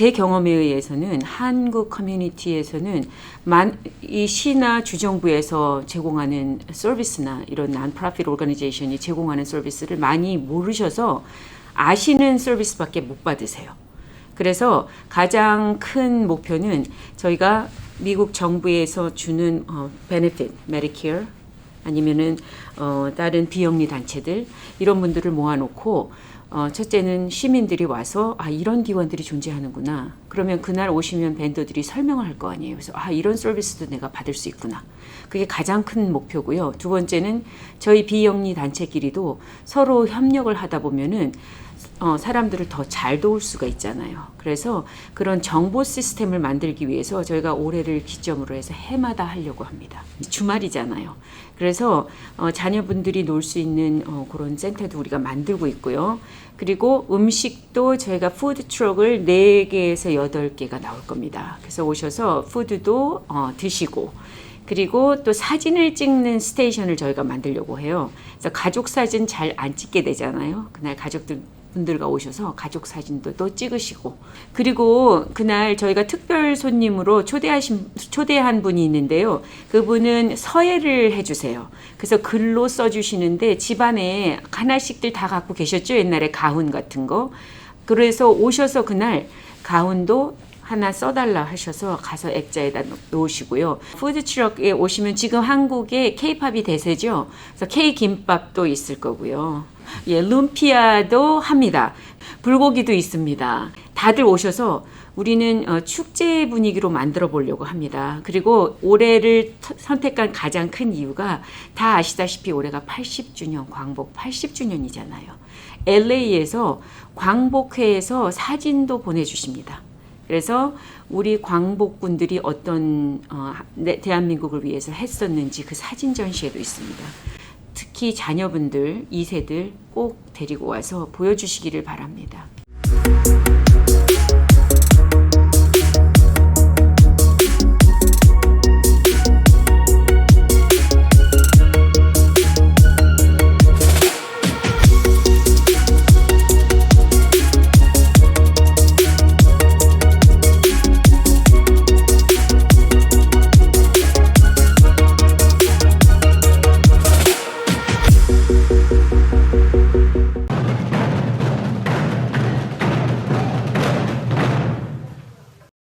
제 경험에 의해서는 한국 커뮤니티에서는 만, 이 시나 주정부에서 제공하는 서비스나 이런 non-profit organization이 제공하는 서비스를 많이 모르셔서 아시는 서비스밖에 못 받으세요. 그래서 가장 큰 목표는 저희가 미국 정부에서 주는 어, benefit, Medicare 아니면은 어, 다른 비영리 단체들 이런 분들을 모아놓고 어, 첫째는 시민들이 와서 아 이런 기관들이 존재하는구나. 그러면 그날 오시면 밴더들이 설명을 할 거 아니에요. 그래서 아 이런 서비스도 내가 받을 수 있구나. 그게 가장 큰 목표고요. 두 번째는 저희 비영리 단체끼리도 서로 협력을 하다 보면은 어, 사람들을 더 잘 도울 수가 있잖아요. 그래서 그런 정보 시스템을 만들기 위해서 저희가 올해를 기점으로 해서 해마다 하려고 합니다. 주말이잖아요. 그래서 어, 자녀분들이 놀 수 있는 어, 그런 센터도 우리가 만들고 있고요. 그리고 음식도 저희가 푸드 트럭을 4개에서 8개가 나올 겁니다. 그래서 오셔서 푸드도 어, 드시고 그리고 또 사진을 찍는 스테이션을 저희가 만들려고 해요. 그래서 가족 사진 잘 안 찍게 되잖아요. 그날 가족들 분들과 오셔서 가족 사진도 또 찍으시고 그리고 그날 저희가 특별 손님으로 초대하신 초대한 분이 있는데요. 그분은 서예를 해주세요. 그래서 글로 써주시는데 집안에 하나씩들 다 갖고 계셨죠 옛날에 가훈 같은 거. 그래서 오셔서 그날 가훈도 하나 써달라 하셔서 가서 액자에다 놓- 놓으시고요. 푸드 트럭에 오시면 지금 한국에 케이팝이 대세죠. 그래서 케이 김밥도 있을 거고요. 예, 룸피아도 합니다. 불고기도 있습니다. 다들 오셔서 우리는 어, 축제 분위기로 만들어 보려고 합니다. 그리고 올해를 터- 선택한 가장 큰 이유가 다 아시다시피 올해가 80주년, 광복 80주년이잖아요. LA에서 광복회에서 사진도 보내주십니다. 그래서 우리 광복군들이 어떤 어, 내- 대한민국을 위해서 했었는지 그 사진 전시회도 있습니다. 특히 자녀분들, 2세들 꼭 데리고 와서 보여주시기를 바랍니다.